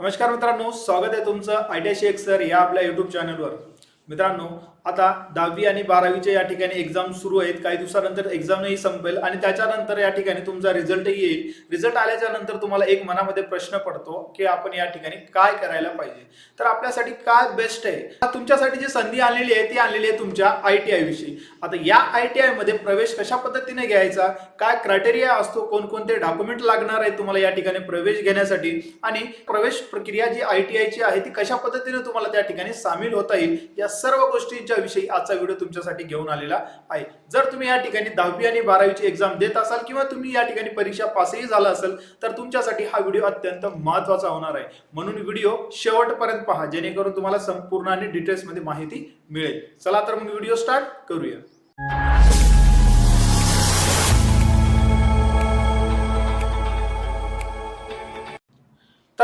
नमस्कार मित्रांनो स्वागत आहे तुमचं आय टी आय सर या आपल्या युट्यूब चॅनलवर मित्रांनो आता दहावी आणि बारावीच्या या ठिकाणी एक्झाम सुरू आहेत. काही दिवसानंतर एक्झामही संपेल आणि त्याच्यानंतर या ठिकाणी तुमचा रिझल्टही येईल. रिझल्ट आल्याच्यानंतर तुम्हाला एक मनामध्ये प्रश्न पडतो की आपण या ठिकाणी काय करायला पाहिजे. तर आपल्यासाठी काय बेस्ट आहे? तुमच्यासाठी जी संधी आलेली आहे ती आलेली आहे तुमच्या आय टी आय विषयी. आता या आय टी आयमध्ये प्रवेश कशा पद्धतीने घ्यायचा? काय क्रायटेरिया असतो? कोणकोणते डॉक्युमेंट लागणार आहे तुम्हाला या ठिकाणी प्रवेश घेण्यासाठी? आणि प्रवेश प्रक्रिया जी आय टी आयची आहे ती कशा पद्धतीने तुम्हाला त्या ठिकाणी सामील होता येईल? या सर्व गोष्टींच्या विषयी आजचा व्हिडिओ तुमच्यासाठी घेऊन आलेला आहे. जर तुम्ही या ठिकाणी दहावी आणि बारावीची एक्झाम देत असाल किंवा तुम्ही या ठिकाणी परीक्षा पासही झाला असेल तर तुमच्यासाठी हा व्हिडिओ अत्यंत महत्त्वाचा होणार आहे. म्हणून व्हिडिओ शेवटपर्यंत पहा जेणेकरून तुम्हाला संपूर्ण आणि डिटेल्समध्ये माहिती मिळेल. चला तर मग व्हिडिओ स्टार्ट करूया.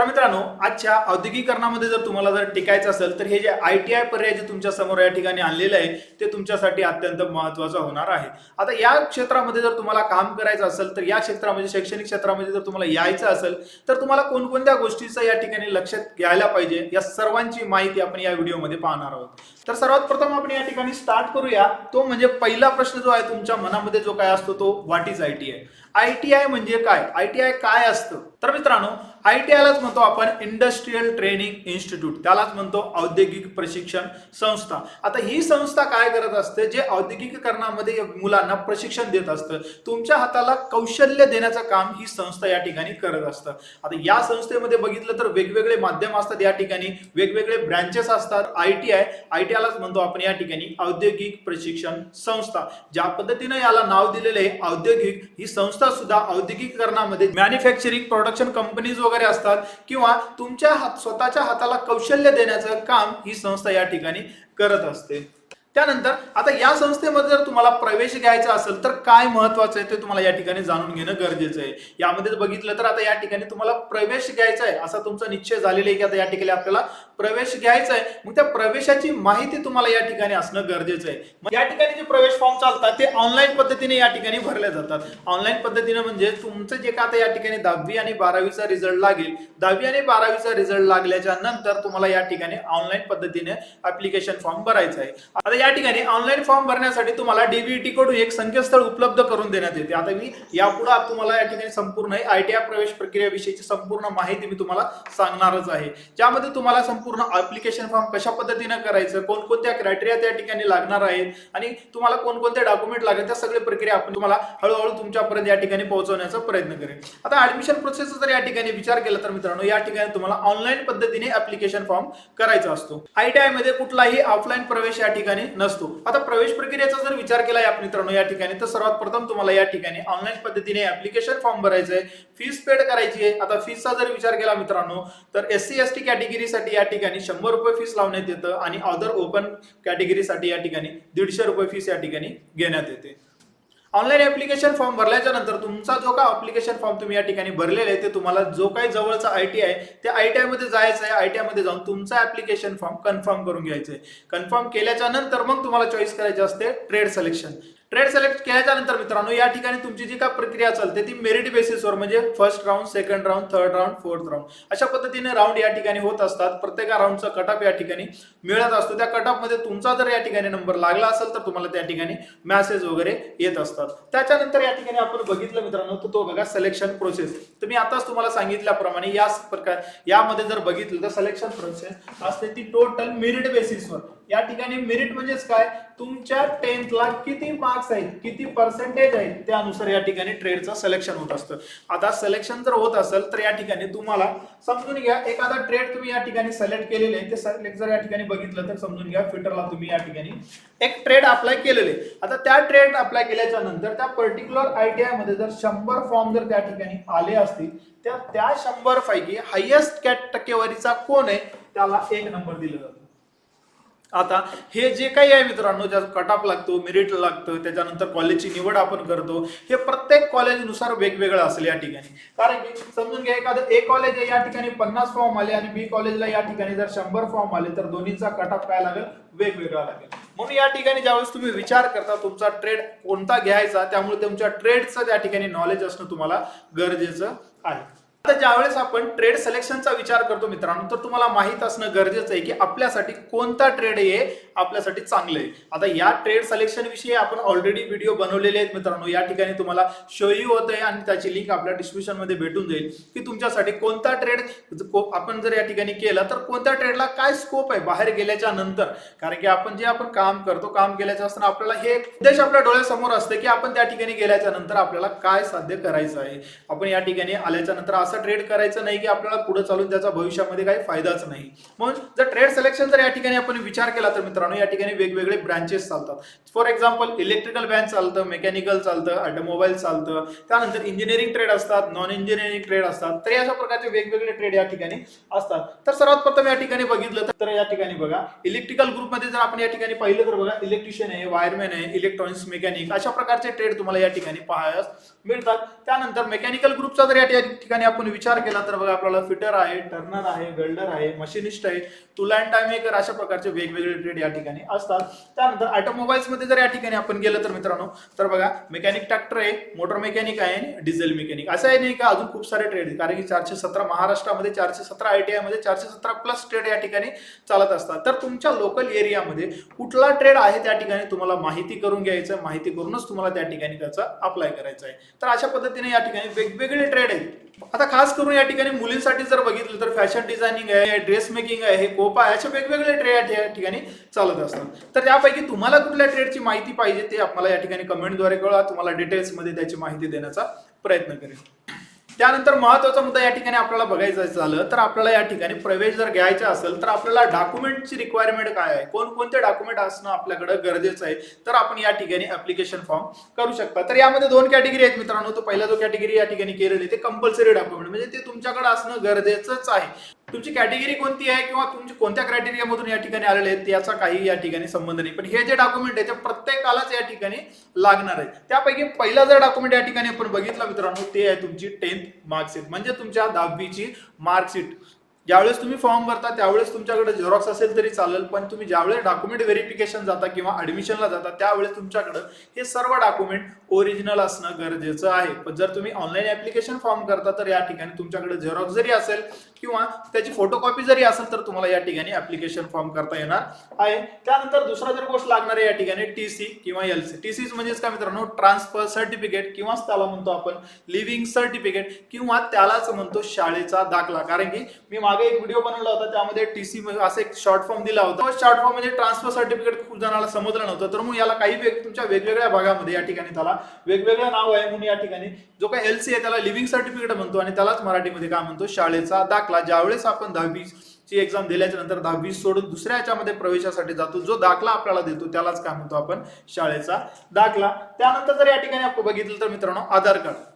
तर मित्रांनो आजच्या औद्योगिकरणामध्ये जर तुम्हाला जर टिकायचं असेल तर हे जे आय टी आय पर्याय जे तुमच्यासमोर या ठिकाणी आणलेलं आहे ते तुमच्यासाठी अत्यंत महत्वाचं होणार आहे. आता या क्षेत्रामध्ये जर तुम्हाला काम करायचं असेल तर या क्षेत्रामध्ये शैक्षणिक क्षेत्रामध्ये जर तुम्हाला यायचं असेल तर तुम्हाला कोणकोणत्या गोष्टीचं या ठिकाणी लक्षात घ्यायला पाहिजे या सर्वांची माहिती आपण या व्हिडिओमध्ये पाहणार आहोत. तर सर्वात प्रथम आपण या ठिकाणी स्टार्ट करूया. तो म्हणजे पहिला प्रश्न जो आहे तुमच्या मनामध्ये जो काय असतो तो what is I T I I T I म्हणजे काय? आय टी आय काय असतं? तर मित्रांनो आय टी आयलाच म्हणतो आपण इंडस्ट्रीयल ट्रेनिंग इन्स्टिट्यूट. त्यालाच म्हणतो औद्योगिक प्रशिक्षण संस्था. आता ही संस्था काय करत असते? जे औद्योगिकरणामध्ये मुलांना प्रशिक्षण देत असतं. तुमच्या हाताला कौशल्य देण्याचं काम ही संस्था या ठिकाणी करत असतं. आता या संस्थेमध्ये बघितलं तर वेगवेगळे माध्यम असतात या ठिकाणी. वेगवेगळे ब्रँचेस असतात. I T I I T आयलाच म्हणतो आपण या ठिकाणी. औद्योगिक प्रशिक्षण संस्था. ज्या पद्धतीनं याला नाव दिलेलं आहे औद्योगिक ही संस्था सुद्धा औद्योगिकरणामध्ये मॅन्युफॅक्चरिंग प्रोडक्शन कंपनीज वगैरे असतात किंवा तुमच्या हात स्वतःच्या हाताला कौशल्य देण्याचं काम ही संस्था या ठिकाणी करत असते. त्यानंतर आता या संस्थेमध्ये जर तुम्हाला प्रवेश घ्यायचा असेल तर काय महत्वाचं आहे ते तुम्हाला या ठिकाणी जाणून घेणं गरजेचं आहे. यामध्ये बघितलं तर आता या ठिकाणी तुम्हाला प्रवेश घ्यायचा आहे असा तुमचा निश्चय झालेला आहे की आता या ठिकाणी आपल्याला प्रवेश घ्यायचा आहे. मग त्या प्रवेशाची माहिती तुम्हाला या ठिकाणी असणं गरजेचं आहे. मग या ठिकाणी जे प्रवेश फॉर्म चालतात ते ऑनलाईन पद्धतीने या ठिकाणी भरले जातात. ऑनलाईन पद्धतीने म्हणजे तुमचं जे का आता या ठिकाणी दहावी आणि बारावीचा रिझल्ट लागेल दहावी आणि बारावीचा रिझल्ट लागल्याच्या नंतर तुम्हाला या ठिकाणी ऑनलाईन पद्धतीने ऍप्लिकेशन फॉर्म भरायचा आहे. आता या ठिकाणी ऑनलाईन फॉर्म भरण्यासाठी तुम्हाला डीबीटी कडून एक संकेतस्थळ उपलब्ध करून देण्यात येते. आता मी यापुढे तुम्हाला या ठिकाणी संपूर्ण आय टी आय प्रवेश प्रक्रियाविषयीची संपूर्ण माहिती मी तुम्हाला सांगणारच आहे. ज्यामध्ये तुम्हाला संपूर्ण अप्लिकेशन फॉर्म कशा पद्धतीने करायचं कोणकोणत्या क्रायटेरिया त्या ठिकाणी लागणार आहेत आणि तुम्हाला कोणकोणते डॉक्युमेंट लागेल त्या सगळी प्रक्रिया आपण तुम्हाला हळूहळू तुमच्यापर्यंत या ठिकाणी पोहोचवण्याचा प्रयत्न करेल आता ऍडमिशन प्रोसेस जर या ठिकाणी विचार केला तर मित्रांनो या ठिकाणी तुम्हाला ऑनलाईन पद्धतीने ऍप्लिकेशन फॉर्म करायचा असतो. आय टी मध्ये कुठलाही ऑफलाईन प्रवेश या ठिकाणी नसतो. आता प्रवेश प्रक्रियेचा जर विचार केला या मित्रांनो या ठिकाणी तर सर्वात प्रथम तुम्हाला या ठिकाणी ऑनलाईन पद्धतीने ऍप्लिकेशन फॉर्म भरायचं आहे फीस पेड करायची आहे. आता फीसचा जर विचार केला मित्रांनो तर एस सी एस टी कॅटेगरीसाठी या ठिकाणी शंभर रुपये फीस लावण्यात येतं आणि अदर ओपन कॅटेगरीसाठी या ठिकाणी दीडशे रुपये फीस या ठिकाणी घेण्यात येते. ऑनलाईन ऍप्लिकेशन फॉर्म भरल्याच्या नंतर तुमचा जो काय ऍप्लिकेशन फॉर्म तुम्ही या ठिकाणी भरलेला आहे ते तुम्हाला जो काही जवळचा आय टी आहे त्या आय टी आयमध्ये जायचं आहे आय टी आयमध्ये जाऊन तुमचा ऍप्लिकेशन फॉर्म कन्फर्म करून घ्यायचं आहे. कन्फर्म केल्याच्यानंतर मग तुम्हाला चॉईस करायची असते ट्रेड सिलेक्शन ट्रेड सिलेक्ट केल्याच्यानंतर मित्रांनो या ठिकाणी तुमची जी काय प्रक्रिया चालते ती मेरिट बेसिसवर म्हणजे first round second round third round fourth round अशा पद्धतीने राऊंड या ठिकाणी होत असतात. प्रत्येक राऊंडचा कटअप या ठिकाणी मिळत असतो. त्या कटअपमध्ये तुमचा जर या ठिकाणी नंबर लागला असेल तर तुम्हाला त्या ठिकाणी मॅसेज वगैरे येत असतात. त्याच्यानंतर या ठिकाणी आपण बघितलं मित्रांनो तर तो बघा सिलेक्शन प्रोसेस तुम्ही आताच तुम्हाला सांगितल्याप्रमाणे या प्रकार यामध्ये जर बघितलं तर सिलेक्शन प्रोसेस असते ती टोटल मेरिट बेसिसवर या ठिकाणी मेरिट म्हणजेच काय? तुमच्या टेन्थला किती मार्क्स आहेत किती पर्सेंटेज आहेत त्यानुसार या ठिकाणी ट्रेडचं सिलेक्शन होत असतं. आता सिलेक्शन जर होत असेल तर या ठिकाणी तुम्हाला समजून घ्या एखादा ट्रेड तुम्ही या ठिकाणी सिलेक्ट केलेले आहे ते सिलेक्ट जर या ठिकाणी बघितलं तर समजून घ्या फिटरला तुम्ही या ठिकाणी एक ट्रेड अप्लाय केलेले आता त्या ट्रेड अप्लाय केल्याच्यानंतर त्या पर्टिक्युलर आयटीआयमध्ये जर शंभर फॉर्म जर त्या ठिकाणी आले असतील तर त्या शंभर पैकी हायेस्ट कॅट टक्केवारीचा कोण आहे त्याला एक नंबर दिला जातो. आता हे जे काही आहे मित्रांनो ज्याचं कटअप लागतो मेरिट लागतं त्याच्यानंतर कॉलेजची निवड आपण करतो हे प्रत्येक कॉलेजनुसार वेगवेगळं असेल या ठिकाणी. कारण की समजून घ्या एखादं ए कॉलेज आहे या ठिकाणी पन्नास फॉर्म आले आणि बी कॉलेजला या ठिकाणी जर शंभर फॉर्म आले तर दोन्हीचा कटअप काय लागेल? वेगवेगळा लागेल. म्हणून या ठिकाणी ज्यावेळेस तुम्ही विचार करता तुमचा ट्रेड कोणता घ्यायचा त्यामुळे तुमच्या ट्रेडचं त्या ठिकाणी नॉलेज असणं तुम्हाला गरजेचं आहे. आता ज्यावेळेस आपण ट्रेड सिलेक्शनचा विचार करतो मित्रांनो तर तुम्हाला माहीत असणं गरजेचं आहे की आपल्यासाठी कोणता ट्रेड हे आपल्यासाठी चांगलं आहे. आता या ट्रेड सिलेक्शन विषयी आपण ऑलरेडी व्हिडिओ बनवलेले आहेत मित्रांनो. या ठिकाणी तुम्हाला शोही होत आहे आणि त्याची लिंक आपल्या डिस्क्रिप्शनमध्ये भेटून जाईल की तुमच्यासाठी कोणता ट्रेड आपण जर या ठिकाणी केला तर कोणत्या ट्रेडला काय स्कोप आहे बाहेर गेल्याच्यानंतर? कारण की आपण जे आपण काम करतो काम केल्याच्या असताना आपल्याला हे उद्देश आपल्या डोळ्यासमोर असते की आपण त्या ठिकाणी गेल्याच्यानंतर आपल्याला काय साध्य करायचं आहे. आपण या ठिकाणी आल्याच्यानंतर असं ट्रेड करायचं नाही की आपल्याला पुढे चालून त्याचा भविष्यामध्ये काही फायदाच नाही. म्हणून जर ट्रेड सिलेक्शन जर या ठिकाणी आपण विचार केला तर मित्रांनो या ठिकाणी वेगवेगळे ब्रांचेस चालतात. फॉर एक्झाम्पल इलेक्ट्रिकल ब्रँच चालतं मेकॅनिकल चालतं ऑटोमोबाईल चालतं त्यानंतर इंजिनिअरिंग ट्रेड असतात नॉन इंजिनिअरिंग ट्रेड असतात. तर अशा प्रकारचे वेगवेगळे ट्रेड या ठिकाणी असतात. तर सर्वात प्रथम या ठिकाणी बघितलं तर या ठिकाणी बघा इलेक्ट्रिकल ग्रुपमध्ये जर आपण या ठिकाणी पाहिलं तर बघा इलेक्ट्रिशियन आहे वायरमॅन आहे इलेक्ट्रॉनिक्स मेकॅनिक अशा प्रकारचे ट्रेड तुम्हाला या ठिकाणी पाहायला मिळतात. त्यानंतर मेकॅनिकल ग्रुपचा जर या ठिकाणी आपण विचार केला तर बघा आपल्याला फिटर आहे टर्नर आहे वेल्डर आहे मशिनिस्ट आहे टूल अँड टाइम अशा प्रकारचे वेगवेगळे ट्रेड या ठिकाणी असतात. त्यानंतर ऑटोमोबाईल्समध्ये जर या ठिकाणी आपण गेलं तर मित्रांनो तर बघा मेकॅनिक ट्रॅक्टर आहे मोटर मेकॅनिक आहे आणि डिझेल मेकॅनिक असं आहे नाही का अजून खूप सारे ट्रेड आहेत. कारण की चारशे सतरा महाराष्ट्रामध्ये चारशे सतरा आय टी मध्ये चारशे सतरा प्लस ट्रेड या ठिकाणी चालत असतात. तर तुमच्या लोकल एरियामध्ये कुठला ट्रेड आहे त्या ठिकाणी तुम्हाला माहिती करून घ्यायचं माहिती करूनच तुम्हाला त्या ठिकाणी त्याचा अप्लाय करायचा आहे. तर अशा पद्धतीने या ठिकाणी वेगवेगळे ट्रेड आहेत. आता खास करून या ठिकाणी मुलींसाठी जर बघितलं तर फॅशन डिझायनिंग आहे ड्रेस मेकिंग आहे कोपा आहे असे वेगवेगळे ट्रेड या ठिकाणी चालत असतात. तर त्यापैकी तुम्हाला कुठल्या ट्रेडची माहिती पाहिजे ते आपल्याला या ठिकाणी कमेंटद्वारे कळवा. तुम्हाला डिटेल्समध्ये त्याची माहिती देण्याचा प्रयत्न करेल त्यानंतर महत्त्वाचा मुद्दा या ठिकाणी आपल्याला बघायचं झालं तर आपल्याला या ठिकाणी प्रवेश जर घ्यायचा असेल तर आपल्याला डॉक्युमेंटची रिक्वायरमेंट काय आहे? कोणकोणते डॉक्युमेंट असणं आपल्याकडे गरजेचं आहे? तर आपण या ठिकाणी ऍप्लिकेशन फॉर्म करू शकता. तर यामध्ये दोन कॅटेगरी आहेत मित्रांनो. तो पहिला जो कॅटेगरी या ठिकाणी केलेली ते कंपल्सरी डॉक्युमेंट म्हणजे ते तुमच्याकडे असणं गरजेचंच आहे. तुमची कॅटेगरी कोणती आहे किंवा तुमची कोणत्या क्रायटेरियामधून या ठिकाणी आलेले आहेत याचा काही या ठिकाणी संबंध नाही. पण हे जे डॉक्युमेंट आहे ते प्रत्येकालाच या ठिकाणी लागणार आहे. त्यापैकी पहिला जर डॉक्युमेंट या ठिकाणी आपण बघितलं मित्रांनो ते आहे तुमची टेन्थ मार्कशीट म्हणजे तुमच्या दहावीची मार्कशीट ज्यावेळेस तुम्ही फॉर्म भरता त्यावेळेस तुमच्याकडे झेरॉक्स असेल तरी चालेल पण तुम्ही ज्यावेळेस डॉक्युमेंट व्हेरिफिकेशन जाता किंवा ऍडमिशनला जाता त्यावेळेस तुमच्याकडे हे सर्व डॉक्युमेंट ओरिजिनल असणं गरजेचं आहे. पण जर तुम्ही ऑनलाईन ऍप्लिकेशन फॉर्म करता तर या ठिकाणी तुमच्याकडे झेरॉक्स जरी असेल किंवा त्याची फोटोकॉपी जरी असेल तर तुम्हाला या ठिकाणी ऍप्लिकेशन फॉर्म करता येणार आहे. त्यानंतर दुसरा जर गोष्ट लागणार आहे या ठिकाणी टी सी किंवा एल सी टी सी म्हणजेच काय मित्रांनो? ट्रान्सफर सर्टिफिकेट किंवा त्याला म्हणतो आपण लिव्हिंग सर्टिफिकेट किंवा त्यालाच म्हणतो शाळेचा दाखला. कारण की मी मागे एक व्हिडिओ बनवला होता त्यामध्ये टी सी असं एक शॉर्ट फॉर्म दिला होता. शॉर्ट फॉर्म म्हणजे ट्रान्सफर सर्टिफिकेट खूप जणांना समजलं नव्हतं. तर मग याला काही वेग तुमच्या वेगवेगळ्या भागामध्ये या ठिकाणी त्याला वेगवेगळं नाव आहे. म्हणून या ठिकाणी जो काही एल सी आहे त्याला लिव्हिंग सर्टिफिकेट म्हणतो आणि त्यालाच मराठीमध्ये काय म्हणतो? शाळेचा दाखला. ज्यावेळेस आपण दहावी ची एक्झाम दिल्याच्या नंतर दहावी सोडून दुसऱ्या याच्यामध्ये प्रवेशासाठी जातो जो दाखला आपल्याला देतो त्यालाच काय म्हणतो आपण? शाळेचा दाखला. त्यानंतर जर या ठिकाणी आपण बघितलं तर मित्रांनो आधार कार्ड.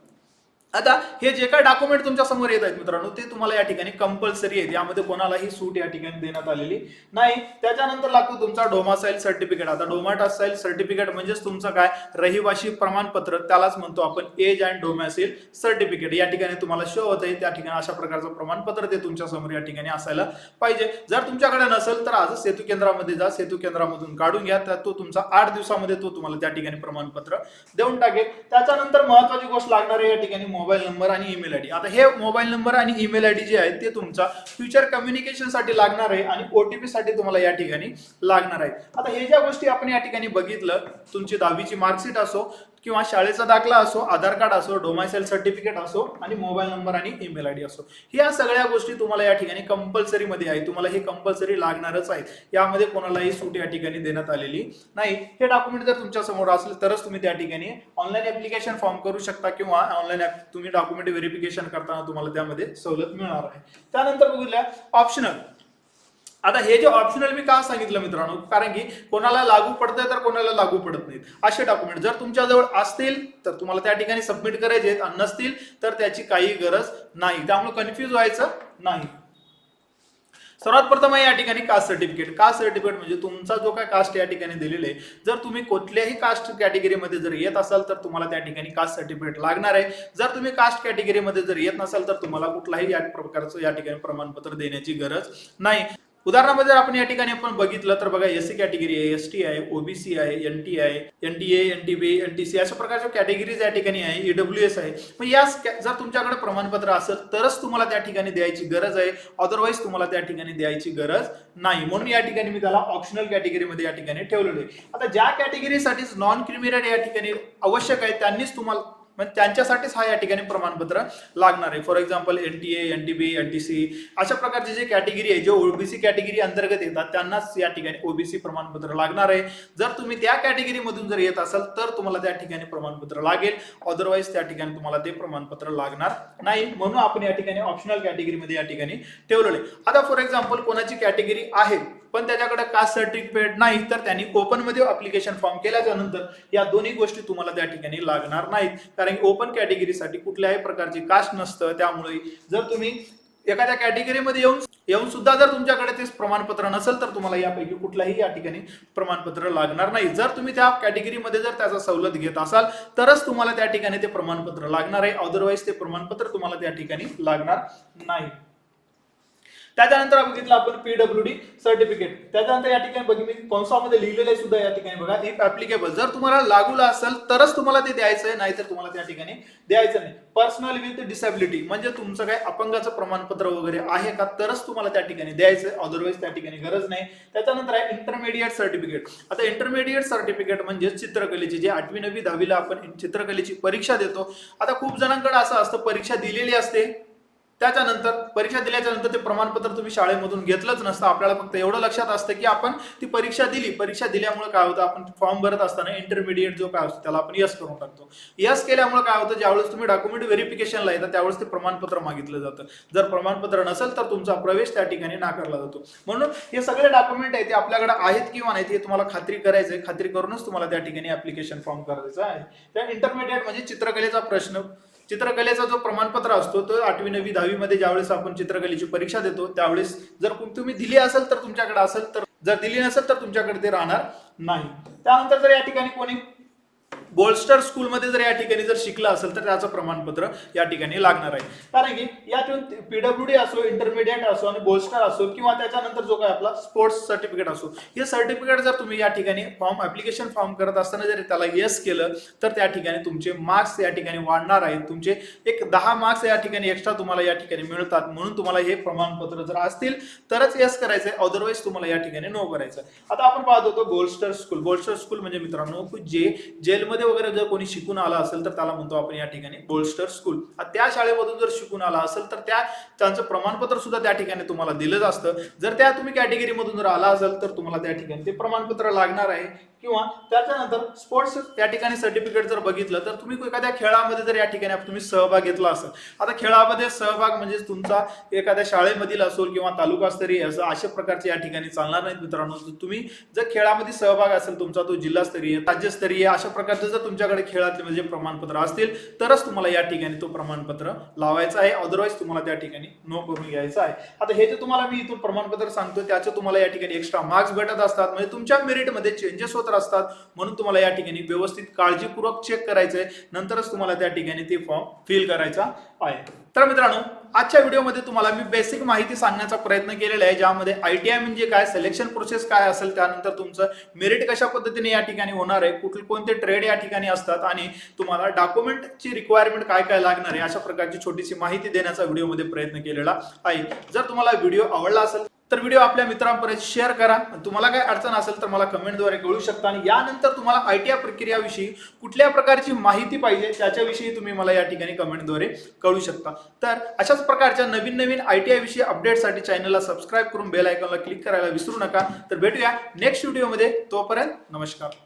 आता हे जे काय डॉक्युमेंट तुमच्यासमोर येत आहेत मित्रांनो ते तुम्हाला या ठिकाणी कंपल्सरी आहेत. यामध्ये कोणालाही सूट या ठिकाणी देण्यात आलेली नाही. त्याच्यानंतर लागतो तुमचा डोमासाईल सर्टिफिकेट आता डोमाटासाईल सर्टिफिकेट म्हणजेच तुमचं काय? रहिवाशी प्रमाणपत्र. त्यालाच म्हणतो आपण एज अँड डोमॅसाईल सर्टिफिकेट या ठिकाणी तुम्हाला शो होत आहे. त्या ठिकाणी अशा प्रकारचं प्रमाणपत्र ते तुमच्यासमोर या ठिकाणी असायला पाहिजे. जर तुमच्याकडे नसेल तर आज सेतू केंद्रामध्ये जा. सेतू केंद्रामधून काढून घ्या. तर तो तुमचा आठ दिवसामध्ये तो तुम्हाला त्या ठिकाणी प्रमाणपत्र देऊन टाकेल. त्याच्यानंतर महत्वाची गोष्ट लागणार आहे या ठिकाणी मोबाईल नंबर आणि ईमेल आयडी आता हे मोबाईल नंबर आणि ईमेल आयडी जे आहे ते तुमचा फ्युचर कम्युनिकेशनसाठी लागणार आहे आणि ओटीपी साठी तुम्हाला या ठिकाणी लागणार आहे. आता हे ज्या गोष्टी आपण या ठिकाणी बघितलं तुमची दहावीची मार्कशीट असो किंवा शाळेचा दाखला असो आधार कार्ड असो डोमायसेल सर्टिफिकेट असो आणि मोबाईल नंबर आणि ईमेल आयडी असो. ह्या सगळ्या गोष्टी तुम्हाला या ठिकाणी कंपल्सरी मध्ये आहे. तुम्हाला हे कंपल्सरी लागणारच आहे. यामध्ये कोणालाही सूट या ठिकाणी देण्यात आलेली नाही. हे डॉक्युमेंट जर तुमच्यासमोर असले तरच तुम्ही त्या ठिकाणी ऑनलाईन ऍप्लिकेशन फॉर्म करू शकता किंवा ऑनलाईन तुम्ही डॉक्युमेंट व्हेरिफिकेशन करताना तुम्हाला त्यामध्ये सवलत मिळणार आहे. त्यानंतर बघूया ऑप्शनल आता हे जे ऑप्शनल मी का सांगितलं मित्रांनो? कारण की कोणाला लागू पडतंय तर कोणाला लागू पडत नाहीत. असे डॉक्युमेंट जर तुमच्याजवळ असतील तर तुम्हाला त्या ठिकाणी सबमिट करायचे आहेत. आणि नसतील तर त्याची काही गरज नाही. त्यामुळे कन्फ्यूज व्हायचं नाही. सर्वात प्रथम आहे या ठिकाणी कास्ट सर्टिफिकेट कास्ट सर्टिफिकेट म्हणजे तुमचा जो काय कास्ट या ठिकाणी दिलेला आहे. जर तुम्ही कुठल्याही कास्ट कॅटेगरीमध्ये जर येत असाल तर तुम्हाला त्या ठिकाणी कास्ट सर्टिफिकेट लागणार आहे. जर तुम्ही कास्ट कॅटेगरीमध्ये जर येत नसाल तर तुम्हाला कुठलाही या प्रकारचं या ठिकाणी प्रमाणपत्र देण्याची गरज नाही. उदाहरणामध्ये जर आपण या ठिकाणी आपण बघितलं तर बघा एस सी कॅटेगरी आहे एस टी आहे ओबीसी आहे एन टी आहे N T A N T B N T C अशा प्रकारच्या कॅटेगरीज या ठिकाणी आहे ईडब्ल्यू एस आहे. मग या जर तुमच्याकडे प्रमाणपत्र असेल तरच तुम्हाला त्या ठिकाणी द्यायची गरज आहे. अदरवाईज तुम्हाला त्या ठिकाणी द्यायची गरज नाही. म्हणून या ठिकाणी मी त्याला ऑप्शनल कॅटेगरीमध्ये या ठिकाणी ठेवलेलं आहे. आता ज्या कॅटेगरीसाठीच नॉन क्रिमिनल या ठिकाणी आवश्यक आहे त्यांनीच तुम्हाला म्हणजे त्यांच्यासाठीच हा या ठिकाणी प्रमाणपत्र लागणार आहे. For example N T A N T B N T C अशा प्रकारची जे कॅटेगरी आहे जे ओबीसी कॅटेगरी अंतर्गत येतात त्यांनाच या ठिकाणी ओबीसी प्रमाणपत्र लागणार आहे. जर तुम्ही त्या कॅटेगरीमधून जर येत असाल तर तुम्हाला त्या ठिकाणी प्रमाणपत्र लागेल. अदरवाईज त्या ठिकाणी तुम्हाला ते प्रमाणपत्र लागणार नाही. म्हणून आपण या ठिकाणी ऑप्शनल कॅटेगरीमध्ये या ठिकाणी ठेवलेलं आहे. आता फॉर एक्झाम्पल कोणाची कॅटेगरी आहे? पण त्याच्याकडे कास्ट सर्टिफिकेट नाही तर त्यांनी ओपनमध्ये अप्लिकेशन फॉर्म केल्याच्यानंतर या दोन्ही गोष्टी तुम्हाला त्या ठिकाणी लागणार नाहीत. कारण ओपन कॅटेगरीसाठी कुठल्याही प्रकारची कास्ट नसतं त्यामुळे जर तुम्ही एखाद्या कॅटेगरीमध्ये येऊन येऊन सुद्धा जर तुमच्याकडे ते प्रमाणपत्र नसेल तर तुम्हाला यापैकी कुठलाही या ठिकाणी प्रमाणपत्र लागणार नाही. जर तुम्ही त्या कॅटेगरीमध्ये जर त्याचा सवलत घेत असाल तरच तुम्हाला त्या ठिकाणी ते प्रमाणपत्र लागणार आहे. अदरवाईज ते प्रमाणपत्र तुम्हाला त्या ठिकाणी लागणार नाही. त्याच्यानंतर बघितलं आपण पीडब्ल्यू डी सर्टिफिकेट त्याच्यानंतर या ठिकाणी बघ मी कॉन्सॉमध्ये लिहिलेलं आहे सुद्धा या ठिकाणी बघा इफ ऍप्लिकेबल जर तुम्हाला लागूला असेल तरच तुम्हाला ते द्यायचं आहे नाहीतर तुम्हाला त्या ठिकाणी द्यायचं नाही. पर्सनल विथ डिसॅबिलिटी म्हणजे तुमचं काय अपंगाचं प्रमाणपत्र वगैरे आहे का तरच तुम्हाला त्या ठिकाणी द्यायचं अदरवाईज त्या ठिकाणी गरज नाही. त्याच्यानंतर आहे इंटरमिडिएट सर्टिफिकेट आता इंटरमिडिएट सर्टिफिकेट म्हणजे चित्रकलेची जे आठवी नववी दहावीला आपण चित्रकलेची परीक्षा देतो. आता खूप जणांकडे असं असतं परीक्षा दिलेली असते. त्याच्यानंतर परीक्षा दिल्याच्या नंतर ते प्रमाणपत्र तुम्ही शाळेमधून घेतलंच नसतं. आपल्याला फक्त एवढं लक्षात असतं की आपण ती परीक्षा दिली. परीक्षा दिल्यामुळे काय होतं? आपण फॉर्म भरत असताना इंटरमिडिएट जो काय असतो त्याला आपण यस करून टाकतो. यस केल्यामुळे काय होतं? ज्यावेळेस तुम्ही डॉक्युमेंट व्हेरिफिकेशनला येतात त्यावेळेस ते प्रमाणपत्र मागितलं जातं. जर प्रमाणपत्र नसेल तर तुमचा प्रवेश त्या ठिकाणी नाकारला जातो. म्हणून हे सगळे डॉक्युमेंट आहेत ते आपल्याकडे आहेत किंवा नाहीत हे तुम्हाला खात्री करायचं आहे खात्री करूनच तुम्हाला त्या ठिकाणी ऍप्लिकेशन फॉर्म करायचं आहे. त्या इंटरमिडिएट म्हणजे चित्रकलेचा प्रश्न. चित्रकलेचा जो प्रमाणपत्र असतो तो आठवी नववी दहावी मध्ये ज्यावेळेस आपण चित्रकलेची परीक्षा देतो त्यावेळेस जर तुम्ही दिली असेल तर तुमच्याकडे असेल तर जर दिली नसेल तर तुमच्याकडे ते राहणार नाही. त्यानंतर जर या ठिकाणी कोणी बोल्स्टर स्कूलमध्ये जर या ठिकाणी जर शिकलं असेल तर त्याचं प्रमाणपत्र या ठिकाणी लागणार आहे. कारण की यातून पीडब्ल्यू डी असो इंटरमिडिएट असो आणि बोल्स्टर असो किंवा त्याच्यानंतर जो काय आपला स्पोर्ट्स सर्टिफिकेट असो हे सर्टिफिकेट जर तुम्ही या ठिकाणी फॉर्म ऍप्लिकेशन फॉर्म करत असताना जर त्याला येस केलं तर त्या ठिकाणी तुमचे मार्क्स या ठिकाणी वाढणार आहेत. तुमचे एक दहा मार्क्स या ठिकाणी एक्स्ट्रा तुम्हाला या ठिकाणी मिळतात. म्हणून तुम्हाला हे प्रमाणपत्र जर असतील तरच येस करायचंय. अदरवाईज तुम्हाला या ठिकाणी नो करायचं आता आपण पाहत होतो गोल्स्टर स्कूल. गोल्स्टर स्कूल म्हणजे मित्रांनो जे जेलमध्ये वगैरे जर कोणी शिकून आला असेल तर त्याला म्हणतो आपण या ठिकाणी बोल्स्टर स्कूल त्या शाळेमधून जर शिकून आला असेल तर त्या त्यांचं प्रमाणपत्र सुद्धा त्या ठिकाणी तुम्हाला दिलं असतं. जर त्या तुम्ही कॅटेगरीमधून जर आला असेल तर तुम्हाला त्या ठिकाणी ते प्रमाणपत्र लागणार आहे. किंवा त्याच्यानंतर स्पोर्ट्स त्या ठिकाणी सर्टिफिकेट जर बघितलं तर तुम्ही एखाद्या खेळामध्ये जर या ठिकाणी तुम्ही सहभाग घेतला असेल. आता खेळामध्ये सहभाग म्हणजे तुमचा एखाद्या शाळेमधील असो किंवा तालुकास्तरीय असं अशा प्रकारचे या ठिकाणी चालणार नाहीत मित्रांनो. तुम्ही जर खेळामध्ये सहभाग असेल तुमचा तो जिल्हास्तरीय राज्यस्तरीय अशा प्रकारचा जर तुमच्याकडे खेळातले म्हणजे प्रमाणपत्र असतील तरच तुम्हाला या ठिकाणी तो प्रमाणपत्र लावायचं आहे. अदरवाईज तुम्हाला त्या ठिकाणी नो करून घ्यायचं आहे. आता हे जे तुम्हाला मी इथून प्रमाणपत्र सांगतो त्याचं तुम्हाला या ठिकाणी एक्स्ट्रा मार्क्स भेटत असतात. म्हणजे तुमच्या मेरिटमध्ये चेंजेस होत असतात. म्हणून तुम्हाला या ठिकाणी व्यवस्थित काळजीपूर्वक चेक करायचंय. नंतरच तुम्हाला त्या ठिकाणी ते फॉर्म फिल करायचा आहे. तर मित्रांनो आजच्या व्हिडिओमध्ये तुम्हाला मी बेसिक माहिती सांगण्याचा प्रयत्न केलेला आहे ज्यामध्ये आय टी आय म्हणजे काय सिलेक्शन प्रोसेस काय असेल त्यानंतर तुमचं मेरिट कशा पद्धतीने या ठिकाणी होणार आहे कुठले कोणते ट्रेड या ठिकाणी असतात आणि तुम्हाला डॉक्युमेंटची रिक्वायरमेंट काय काय लागणार आहे अशा प्रकारची छोटीशी माहिती देण्याचा व्हिडिओमध्ये प्रयत्न केलेला आहे. जर तुम्हाला व्हिडिओ आवडला असेल तर व्हिडिओ आपल्या मित्रांपर्यंत शेअर करा. आणि तुम्हाला काय अडचण असेल तर मला कमेंटद्वारे कळू शकता. आणि यानंतर तुम्हाला आय टी आय प्रक्रियाविषयी कुठल्या प्रकारची माहिती पाहिजे त्याच्याविषयी तुम्ही मला या ठिकाणी कमेंटद्वारे कळू शकता. तर अशाच प्रकारच्या नवीन नवीन आय टी आयविषयी अपडेटसाठी चॅनलला सबस्क्राईब करून बेल आयकॉनला क्लिक करायला विसरू नका. तर भेटूया नेक्स्ट व्हिडिओमध्ये तोपर्यंत नमस्कार.